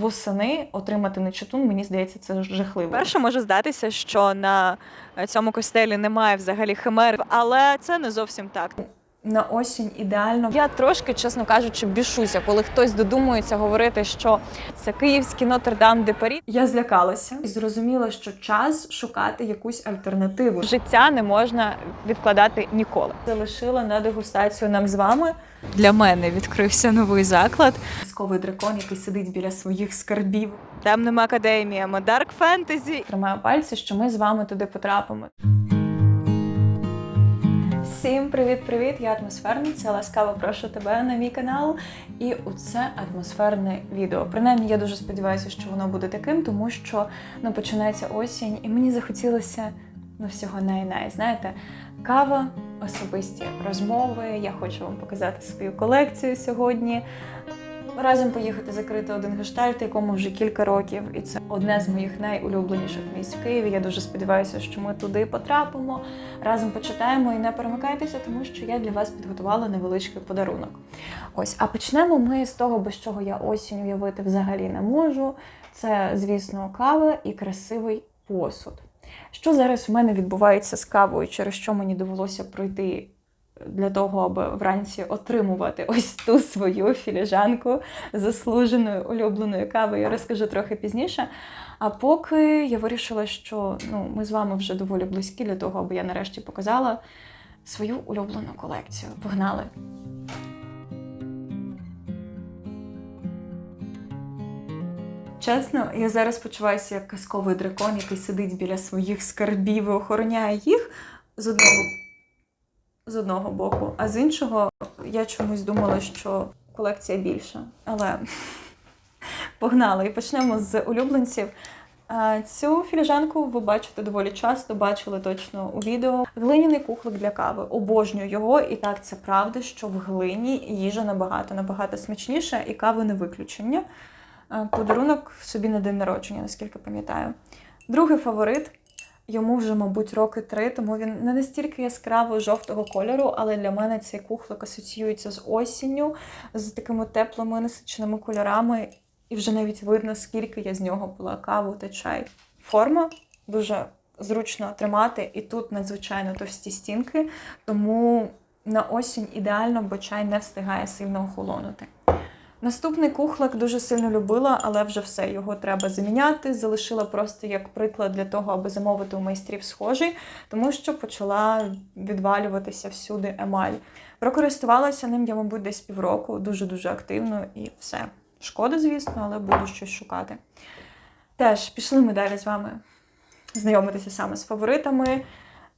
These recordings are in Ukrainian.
восени отримати нечитун, мені здається, це жахливо. Перше може здатися, що на цьому костелі немає взагалі химер, але це не зовсім так. На осінь ідеально. Я трошки, чесно кажучи, бішуся, коли хтось додумується говорити, що це київський Нотр-Дам де Парі. Я злякалася і зрозуміла, що час шукати якусь альтернативу. Життя не можна відкладати ніколи. Залишила на дегустацію нам з вами Для мене відкрився новий заклад. казковий дракон, який сидить біля своїх скарбів. Темними академіями, дарк фентезі. Тримаю пальці, що ми з вами туди потрапимо. Всім привіт-привіт! Я атмосферниця. Ласкаво прошу тебе на мій канал. І у це атмосферне відео. Принаймні, я дуже сподіваюся, що воно буде таким, тому що ну, починається осінь, і мені захотілося ну, всього най-най. Знаєте, кава, особисті розмови. Я хочу вам показати свою колекцію сьогодні. Разом поїхати закрити один гештальт, якому вже кілька років, і це одне з моїх найулюбленіших місць в Києві. Я дуже сподіваюся, що ми туди потрапимо. Разом почитаємо і не перемикайтеся, тому що я для вас підготувала невеличкий подарунок. Ось, а почнемо ми з того, без чого я осінь уявити взагалі не можу. Це, звісно, кава і красивий посуд. Що зараз в мене відбувається з кавою, через що мені довелося пройти для того, аби вранці отримувати ось ту свою філіжанку заслуженої улюбленої кави, я розкажу трохи пізніше. А поки я вирішила, що ну, ми з вами вже доволі близькі для того, аби я нарешті показала свою улюблену колекцію. Погнали! Чесно, я зараз почуваюся як казковий дракон, який сидить біля своїх скарбів і охороняє їх з одного з одного боку, а з іншого я чомусь думала, що колекція більша. Але погнали і почнемо з улюбленців. Цю філіжанку ви бачите доволі часто, бачили точно у відео. Глиняний кухлик для кави. Обожнюю його, і так це правда, що в глині їжа набагато набагато смачніша, і кави не виключення. Подарунок собі на день народження, наскільки пам'ятаю. Другий фаворит Йому вже, мабуть, роки три, тому він не настільки яскраво жовтого кольору, але для мене цей кухлик асоціюється з осінню, з такими теплими насиченими кольорами, і вже навіть видно, скільки я з нього пила каву та чай. Форма дуже зручно тримати, і тут надзвичайно товсті стінки, тому на осінь ідеально, бо чай не встигає сильно охолонути. Наступний кухлик дуже сильно любила, але вже все, його треба заміняти. Залишила просто як приклад для того, аби замовити у майстрів схожий, тому що почала відвалюватися всюди емаль. Прокористувалася ним я, мабуть, десь півроку, дуже-дуже активно і все. Шкода, звісно, але буду щось шукати. Теж пішли ми далі з вами знайомитися саме з фаворитами.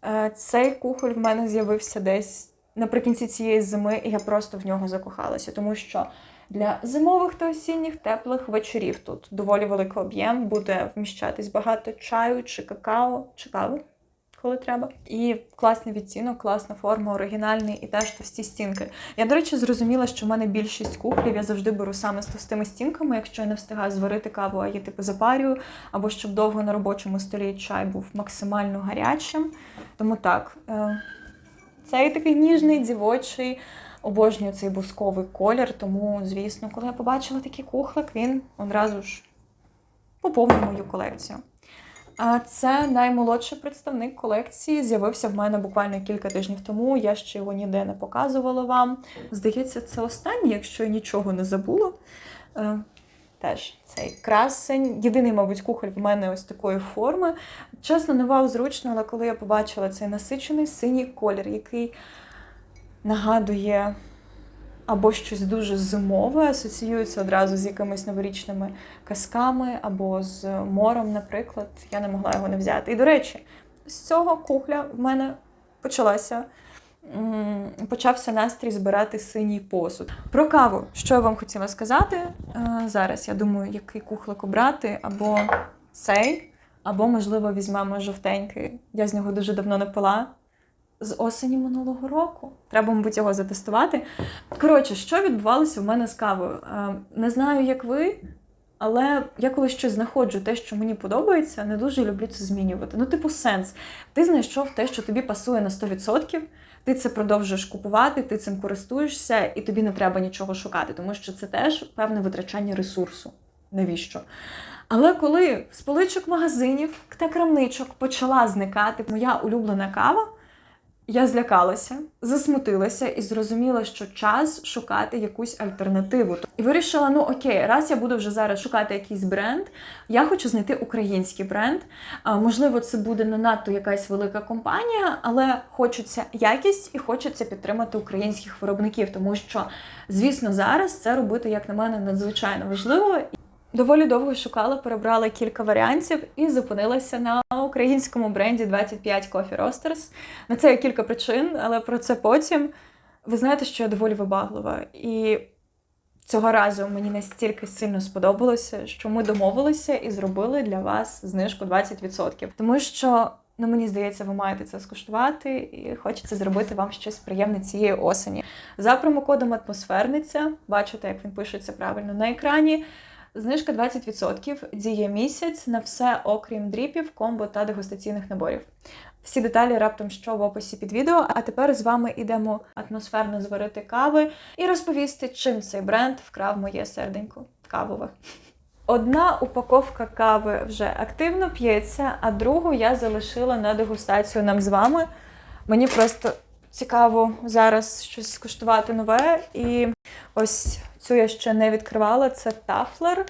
Е, Цей кухоль в мене з'явився десь наприкінці цієї зими, і я просто в нього закохалася, тому що для зимових та осінніх теплих вечорів тут доволі великий об'єм, буде вміщатись багато чаю чи какао, чи кави, коли треба. І класний відтінок, класна форма, оригінальний і теж товсті стінки. Я, до речі, зрозуміла, що в мене більшість кухлів я завжди беру саме з товстими стінками, якщо я не встигаю зварити каву, а є типу запарюю, або щоб довго на робочому столі чай був максимально гарячим. Тому так, е, цей такий ніжний, дівочий. Обожнюю цей бусковий колір, тому, звісно, коли я побачила такий кухлик, він одразу ж поповнив мою колекцію. А це наймолодший представник колекції. З'явився в мене буквально кілька тижнів тому. Я ще його ніде не показувала вам. Здається, це останній, якщо я нічого не забула. Е, Теж цей красень. Єдиний, мабуть, кухоль в мене ось такої форми. Чесно, не вау зручно, але коли я побачила цей насичений синій колір, який нагадує або щось дуже зимове, асоціюється одразу з якимись новорічними казками, або з морем, наприклад. Я не могла його не взяти. І, до речі, з цього кухля в мене почалася. Почався настрій збирати синій посуд. Про каву, що я вам хотіла сказати е, зараз. Я думаю, який кухлик обрати, або цей, або, можливо, візьмемо жовтенький. Я з нього дуже давно не пила з осені минулого року. Треба, мабуть, його затестувати. Коротше, що відбувалося в мене з кавою? Е, Не знаю, як ви, але я коли щось знаходжу, те, що мені подобається, не дуже люблю це змінювати. Ну, типу, сенс. Ти знайшов те, що тобі пасує на 100%, ти це продовжуєш купувати, ти цим користуєшся, і тобі не треба нічого шукати, тому що це теж певне витрачання ресурсу. навіщо? Але коли з поличок магазинів та крамничок почала зникати моя улюблена кава, я злякалася, засмутилася і зрозуміла, що час шукати якусь альтернативу. І вирішила: ну окей, раз я буду вже зараз шукати якийсь бренд, я хочу знайти український бренд. Можливо, це буде не надто якась велика компанія, але хочеться якість і хочеться підтримати українських виробників, тому що, звісно, зараз це робити, як на мене, надзвичайно важливо. Доволі довго шукала, перебрала кілька варіантів і зупинилася на українському бренді 25 Coffee Roasters. На це є кілька причин, але про це потім. Ви знаєте, що я доволі вибаглива. І цього разу мені настільки сильно сподобалося, що ми домовилися і зробили для вас знижку 20%. Тому що, ну мені здається, ви маєте це скуштувати і хочеться зробити вам щось приємне цієї осені. За промокодом атмосферниця, бачите, як він пишеться правильно на екрані. Знижка 20% діє місяць на все, окрім дріпів, комбо та дегустаційних наборів. Всі деталі раптом що в описі під відео. А тепер з вами йдемо атмосферно зварити кави і розповісти, чим цей бренд вкрав моє серденько кавове. Одна упаковка кави вже активно п'ється, а другу я залишила на дегустацію нам з вами. Мені просто цікаво зараз щось скуштувати нове. І ось цю я ще не відкривала. Це тафлер.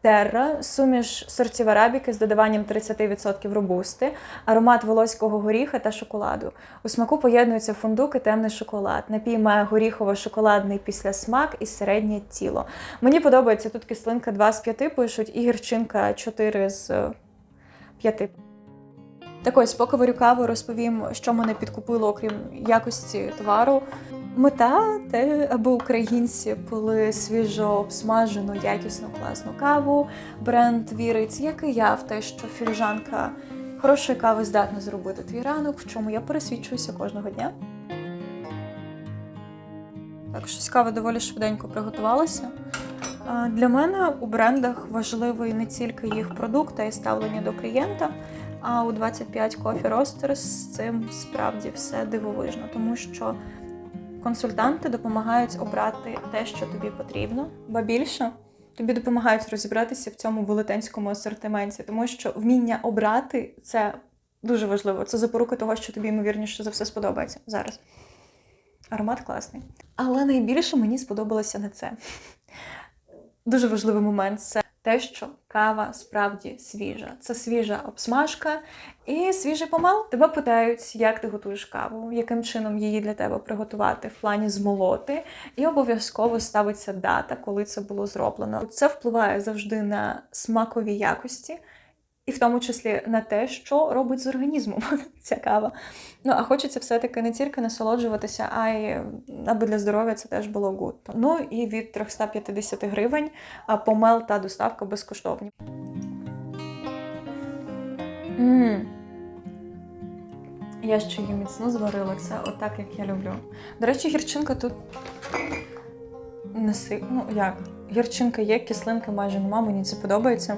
Терра, суміш сортів арабіки з додаванням 30% робусти, аромат волоського горіха та шоколаду. У смаку поєднуються фундук і темний шоколад. Напій має горіхово-шоколадний післясмак і середнє тіло. Мені подобається тут кислинка 2 з 5 пишуть, і гірчинка 4 з е, 5. Так ось, поки варю каву, розповім, що мене підкупило, окрім якості товару. Мета те, аби українці пили свіжо обсмажену, якісну, класну каву. Бренд вірить, як і я, в те, що філіжанка хорошої кави здатна зробити твій ранок, в чому я пересвідчуюся кожного дня. Так, щось кава доволі швиденько приготувалася. Для мене у брендах важливий не тільки їх продукт, а й ставлення до клієнта. А у 25 Coffee Roasters з цим справді все дивовижно, тому що консультанти допомагають обрати те, що тобі потрібно, ба більше тобі допомагають розібратися в цьому велетенському асортименті, тому що вміння обрати це дуже важливо. Це запорука того, що тобі ймовірніше за все сподобається зараз. Аромат класний. Але найбільше мені сподобалося не це. Дуже важливий момент це те, що кава справді свіжа. Це свіжа обсмажка і свіжий помал. Тебе питають, як ти готуєш каву, яким чином її для тебе приготувати в плані змолоти, і обов'язково ставиться дата, коли це було зроблено. Це впливає завжди на смакові якості. І в тому числі на те, що робить з організмом ця кава. Ну, а хочеться все-таки не тільки насолоджуватися, а й аби для здоров'я це теж було гуд. Ну і від 350 гривень помел та доставка безкоштовні. м Я ще її міцно зварила це отак, як я люблю. До речі, гірчинка тут не си... Ну як? Гірчинка є, кислинки майже нема, мені це подобається.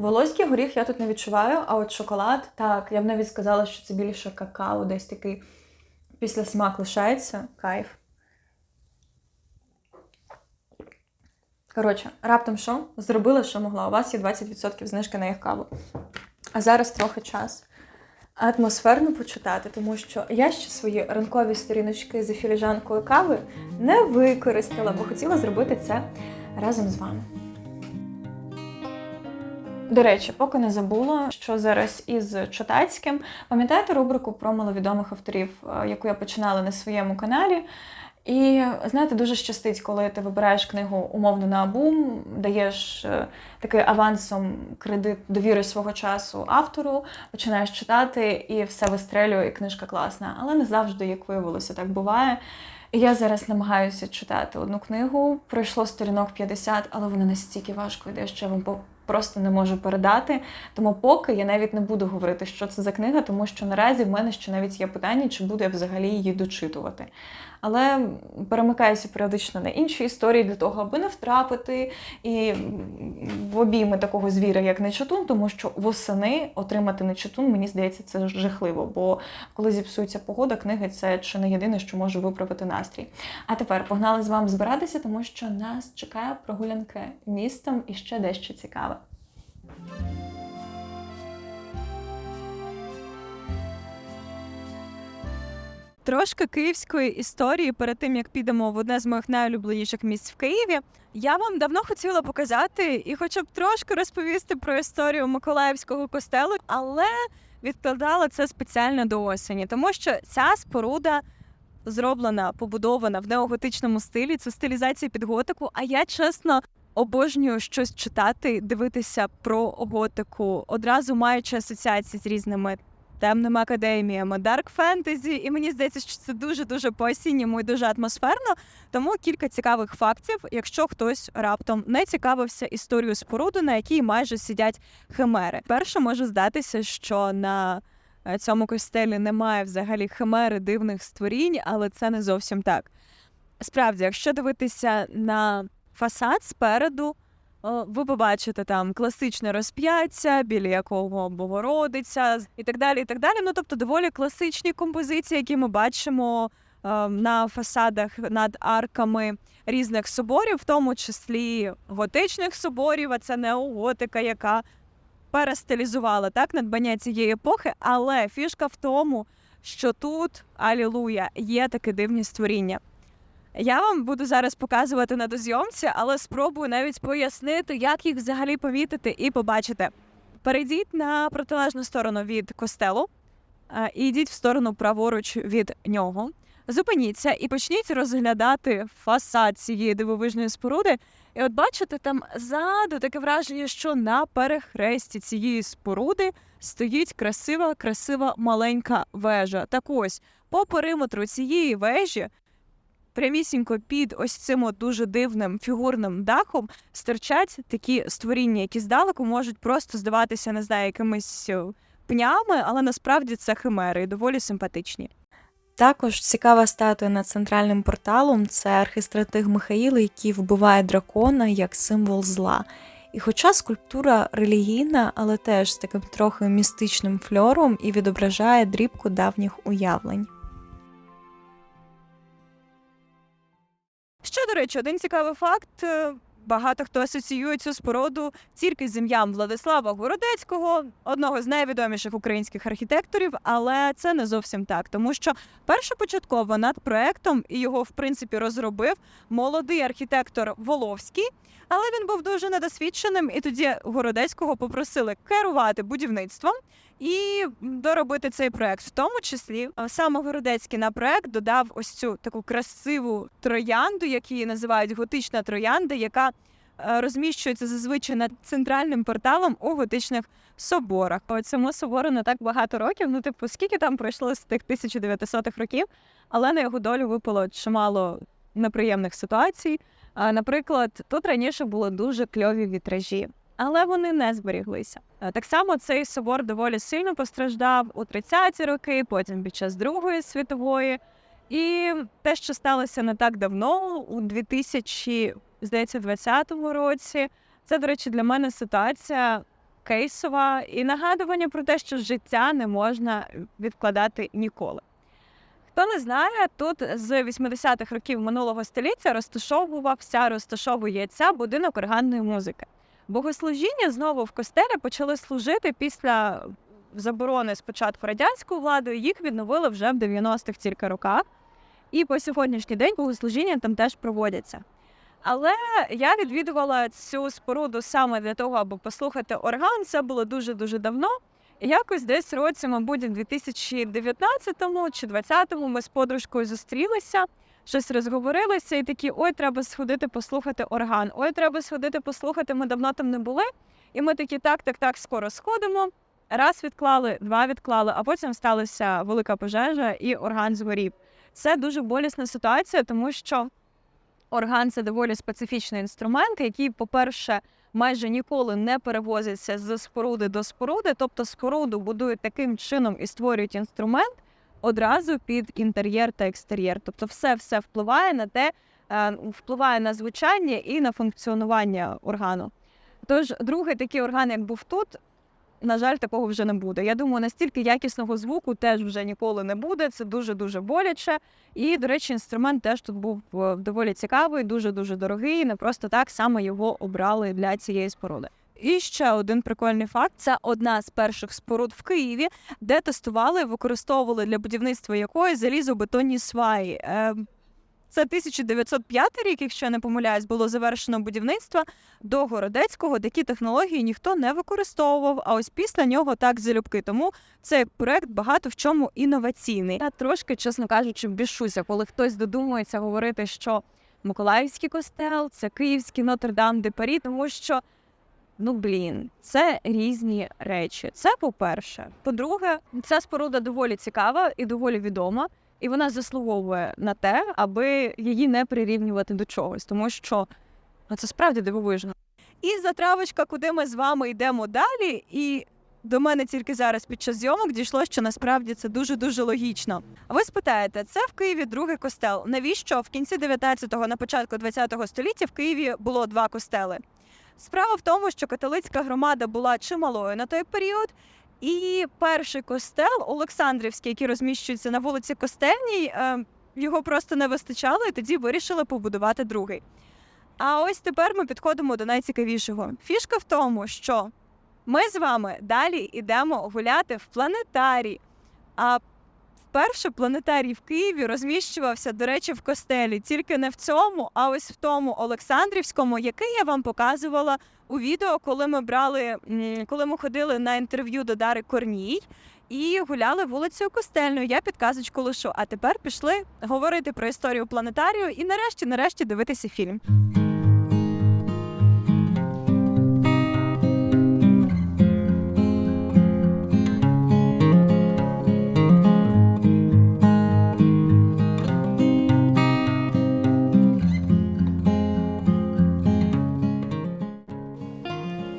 Волоський горіх я тут не відчуваю, а от шоколад, так, я б навіть сказала, що це більше какао, десь такий після смак лишається. Кайф. Коротше, раптом що? Зробила, що могла. У вас є 20% знижки на їх каву. А зараз трохи час атмосферно почитати, тому що я ще свої ранкові сторіночки за філіжанкою кави не використала, бо хотіла зробити це разом з вами. До речі, поки не забула, що зараз із читацьким. Пам'ятаєте рубрику про маловідомих авторів, е, яку я починала на своєму каналі? І знаєте, дуже щастить, коли ти вибираєш книгу умовно на абум, даєш е, такий авансом кредит довіри свого часу автору, починаєш читати, і все вистрелює, і книжка класна. Але не завжди, як виявилося, так буває. І я зараз намагаюся читати одну книгу. Пройшло сторінок 50, але вона настільки важко йде, що я вам просто не можу передати. Тому поки я навіть не буду говорити, що це за книга, тому що наразі в мене ще навіть є питання, чи буду я взагалі її дочитувати. Але перемикаюся періодично на інші історії для того, аби не втрапити і в обійми такого звіра, як нечутун, тому що восени отримати нечутун, мені здається, це жахливо. Бо коли зіпсується погода, книги це чи не єдине, що може виправити настрій. А тепер погнали з вами збиратися, тому що нас чекає прогулянки містом і ще дещо цікаве. Трошки київської історії перед тим як підемо в одне з моїх найулюбленіших місць в Києві. Я вам давно хотіла показати і, хоча б трошки розповісти про історію Миколаївського костелу, але відкладала це спеціально до осені, тому що ця споруда зроблена, побудована в неоготичному стилі. Це стилізація під готику. А я чесно. Обожнюю щось читати, дивитися про готику, одразу маючи асоціації з різними темними академіями, дарк фентезі, і мені здається, що це дуже дуже по-осінньому і дуже атмосферно. Тому кілька цікавих фактів, якщо хтось раптом не цікавився історією споруди, на якій майже сидять химери. Перше може здатися, що на е, цьому костелі немає взагалі химери дивних створінь, але це не зовсім так. Справді, якщо дивитися на фасад спереду. О, Ви побачите там класичне розп'яття, біля якого Богородиця і так далі. і так далі. Ну тобто доволі класичні композиції, які ми бачимо е, на фасадах над арками різних соборів, в тому числі готичних соборів, а це неоготика, яка перестилізувала так надбання цієї епохи. Але фішка в тому, що тут алілуя є таке дивні створіння. Я вам буду зараз показувати на дозйомці, але спробую навіть пояснити, як їх взагалі помітити і побачити. Перейдіть на протилежну сторону від костелу е, і йдіть в сторону праворуч від нього. Зупиніться і почніть розглядати фасад цієї дивовижної споруди. І от бачите, там ззаду таке враження, що на перехресті цієї споруди стоїть красива, красива маленька вежа. Так ось по периметру цієї вежі прямісінько під ось цим от дуже дивним фігурним дахом стирчать такі створіння, які здалеку можуть просто здаватися, не знаю, якимись е, пнями, але насправді це химери і доволі симпатичні. Також цікава статуя над центральним порталом це архистратиг Михаїл, який вбиває дракона як символ зла. І хоча скульптура релігійна, але теж з таким трохи містичним фльором і відображає дрібку давніх уявлень. Ще, до речі, один цікавий факт. е, Багато хто асоціює цю споруду тільки з ім'ям Владислава Городецького, одного з найвідоміших українських архітекторів, але це не зовсім так, тому що першопочатково над проектом і його в принципі розробив молодий архітектор Воловський, але він був дуже недосвідченим, і тоді Городецького попросили керувати будівництвом і доробити цей проект. В тому числі а, саме Городецький на проект додав ось цю таку красиву троянду, як її називають готична троянда, яка е, розміщується зазвичай над центральним порталом у готичних соборах. О, Цьому собору не так багато років. Ну, типу, скільки там пройшло з тих 1900-х років, але на його долю випало чимало неприємних ситуацій. Наприклад, тут раніше були дуже кльові вітражі, але вони не зберіглися. Е, Так само цей собор доволі сильно постраждав у 30-ті роки, потім під час Другої світової. І те, що сталося не так давно, у 2000, здається, 20-му році, це, до речі, для мене ситуація кейсова і нагадування про те, що життя не можна відкладати ніколи. Хто не знає, тут з 80-х років минулого століття розташовувався, розташовується будинок органної музики. Богослужіння знову в костелі почали служити після заборони спочатку радянською владою. Їх відновили вже в 90-х тільки роках. І по сьогоднішній день богослужіння там теж проводяться. Але я відвідувала цю споруду саме для того, аби послухати орган. Це було дуже дуже давно. І якось десь році, мабуть, у 2019 чи 2020 ми з подружкою зустрілися, щось розговорилися, і такі: ой, треба сходити послухати орган. Ой, треба сходити послухати. Ми давно там не були. І ми такі, так, так, так, скоро сходимо. Раз відклали, два відклали, а потім сталася велика пожежа, і орган згорів. Це дуже болісна ситуація, тому що орган це доволі специфічний інструмент, який, по-перше, майже ніколи не перевозиться з споруди до споруди, тобто споруду будують таким чином і створюють інструмент, одразу під інтер'єр та екстер'єр. Тобто, все все впливає на те, е, впливає на звучання і на функціонування органу. Тож, другий такий орган, як був тут, на жаль, такого вже не буде. Я думаю, настільки якісного звуку теж вже ніколи не буде. Це дуже дуже боляче. І, до речі, інструмент теж тут був е, доволі цікавий, дуже дуже дорогий. Не просто так саме його обрали для цієї споруди. І ще один прикольний факт: це одна з перших споруд в Києві, де тестували, використовували для будівництва якої залізобетонні сваї. Е, Це 1905 рік, якщо не помиляюсь, було завершено будівництво до Городецького. Такі технології ніхто не використовував. А ось після нього так залюбки. Тому цей проект багато в чому інноваційний. Я трошки, чесно кажучи, бішуся, коли хтось додумується говорити, що Миколаївський костел, це Київський Нотр-Дам де Парі, тому що. Ну, блін, це різні речі. Це по-перше. По-друге, ця споруда доволі цікава і доволі відома, і вона заслуговує на те, аби її не прирівнювати до чогось, тому що ну, це справді дивовижно. І затравочка, куди ми з вами йдемо далі, і до мене тільки зараз під час зйомок дійшло, що насправді це дуже дуже логічно. А ви спитаєте, це в Києві другий костел. Навіщо в кінці 19-го, на початку 20-го століття в Києві було два костели? Справа в тому, що католицька громада була чималою на той період, і перший костел Олександрівський, який розміщується на вулиці Костельній, е, його просто не вистачало, і тоді вирішили побудувати другий. А ось тепер ми підходимо до найцікавішого. Фішка в тому, що ми з вами далі йдемо гуляти в планетарій. А вперше планетарій в Києві розміщувався, до речі, в костелі, тільки не в цьому, а ось в тому Олександрівському, який я вам показувала у відео, коли ми брали, коли ми ходили на інтерв'ю до Дари Корній. І гуляли вулицею Костельною. Я підказочку лишу. А тепер пішли говорити про історію планетарію і нарешті, нарешті дивитися фільм.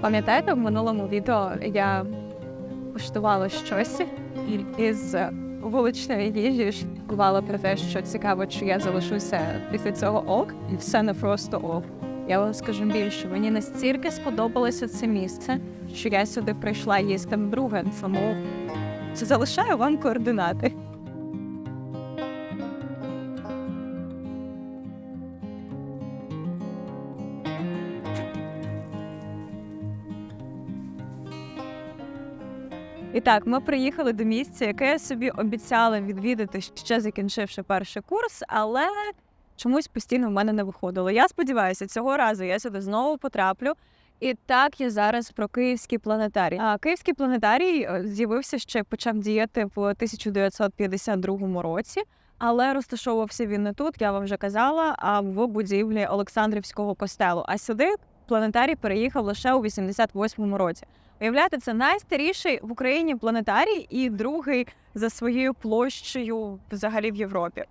Пам'ятаєте, в минулому відео я куштувала щось із вуличної їжі, шкувала про те, що цікаво, чи я залишуся після цього ок, і все не просто ок. Я вам скажу більше, мені настільки сподобалося це місце, що я сюди прийшла їсти вдруге, тому залишаю вам координати. І так, ми приїхали до місця, яке я собі обіцяла відвідати ще закінчивши перший курс, але чомусь постійно в мене не виходило. Я сподіваюся, цього разу я сюди знову потраплю. І так я зараз про київський планетарій. А київський планетарій е, з'явився ще почав діяти в 1952 році, але розташовувався він не тут, я вам вже казала, а в будівлі Олександрівського костелу. А сюди планетарій переїхав лише у 88 році. Уявляєте, це найстаріший в Україні планетарій і другий за своєю площею взагалі в Європі.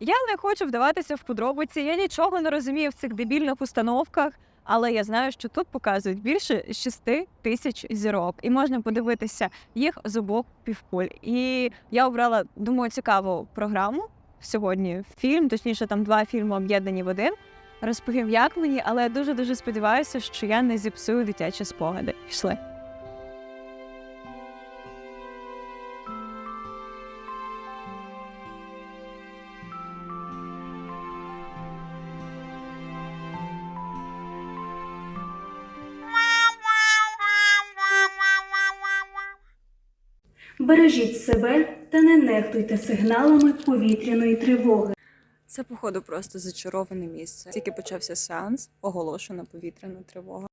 Я не хочу вдаватися в подробиці, я нічого не розумію в цих дебільних установках, але я знаю, що тут показують більше 6 тисяч зірок, і можна подивитися їх з обох півкуль. І я обрала, думаю, цікаву програму сьогодні. Фільм, точніше, там два фільми об'єднані в один. Розповім, як мені, але я дуже дуже сподіваюся, що я не зіпсую дитячі спогади. Пішли. Себе та не нехтуйте сигналами повітряної тривоги. Це, походу, просто зачароване місце. Тільки почався сеанс, оголошена повітряна тривога.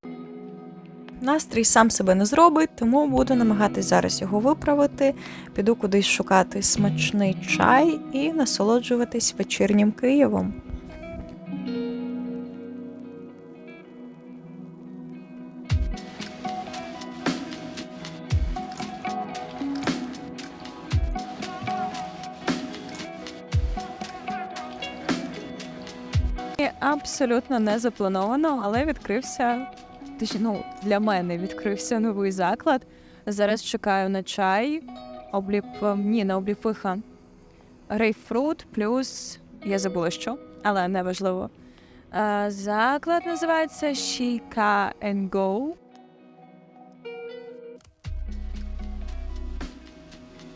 Настрій сам себе не зробить, тому буду намагатись зараз його виправити. Піду кудись шукати смачний чай і насолоджуватись вечірнім Києвом. Абсолютно не заплановано, але відкрився. Ну, для мене відкрився новий заклад. Зараз чекаю на чай. Обліп ні, на обліпиха. Грейпфрут плюс я забула що, але не важливо. Е, Заклад називається and Go.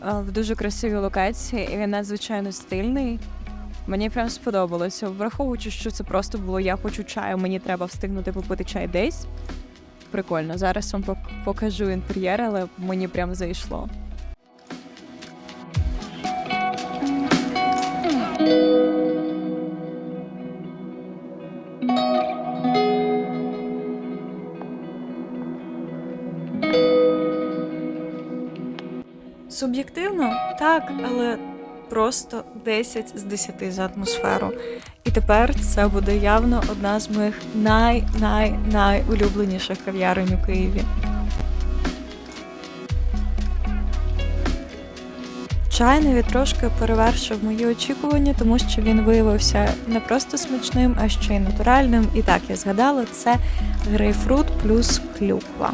Е, В дуже красивій локації, і він надзвичайно стильний. Мені прям сподобалося. Враховуючи, що це просто було я хочу чаю, мені треба встигнути попити чай десь. Прикольно. Зараз вам пок- покажу інтер'єр, але мені прям зайшло. Суб'єктивно, так, але просто 10 з 10 за атмосферу. І тепер це буде явно одна з моїх най-най-найулюбленіших кав'ярень у Києві. Чай трошки перевершив мої очікування, тому що він виявився не просто смачним, а ще й натуральним. І так я згадала, це грейпфрут плюс клюква.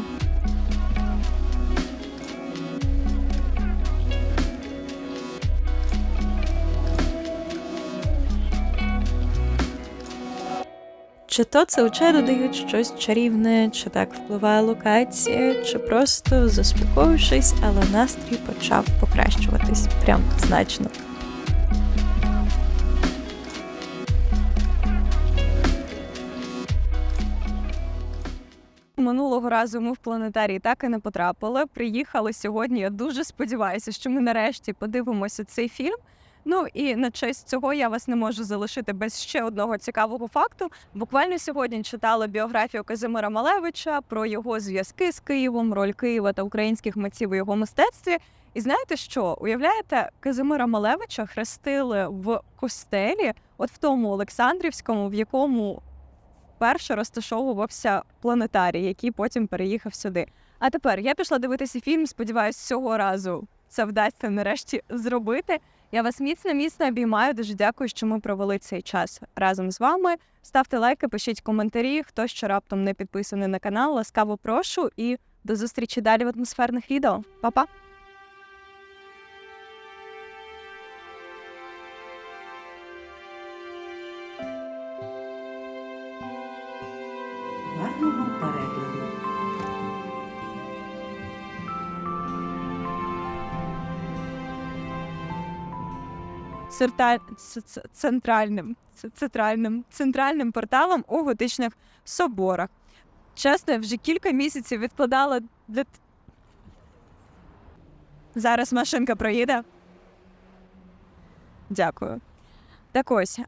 Чи то це у чай додають щось чарівне, чи так впливає локація, чи просто заспокоївшись, але настрій почав покращуватись прям значно. Минулого разу ми в планетарій так і не потрапили. Приїхали сьогодні. Я дуже сподіваюся, що ми нарешті подивимося цей фільм. Ну і на честь цього я вас не можу залишити без ще одного цікавого факту. Буквально сьогодні читала біографію Казимира Малевича про його зв'язки з Києвом, роль Києва та українських митців у його мистецтві. І знаєте що? Уявляєте, Казимира Малевича хрестили в костелі, от в тому Олександрівському, в якому вперше розташовувався планетарій, який потім переїхав сюди. А тепер я пішла дивитися фільм. Сподіваюсь, цього разу це вдасться нарешті зробити. Я вас міцно міцно обіймаю. Дуже дякую, що ми провели цей час разом з вами. Ставте лайки, пишіть коментарі. Хто ще раптом не підписаний на канал, ласкаво прошу і до зустрічі далі в атмосферних відео. Па-па! Центральним, центральним, центральним порталом у готичних соборах. Чесно, я вже кілька місяців відкладала для. Зараз машинка проїде. Дякую. Так ось,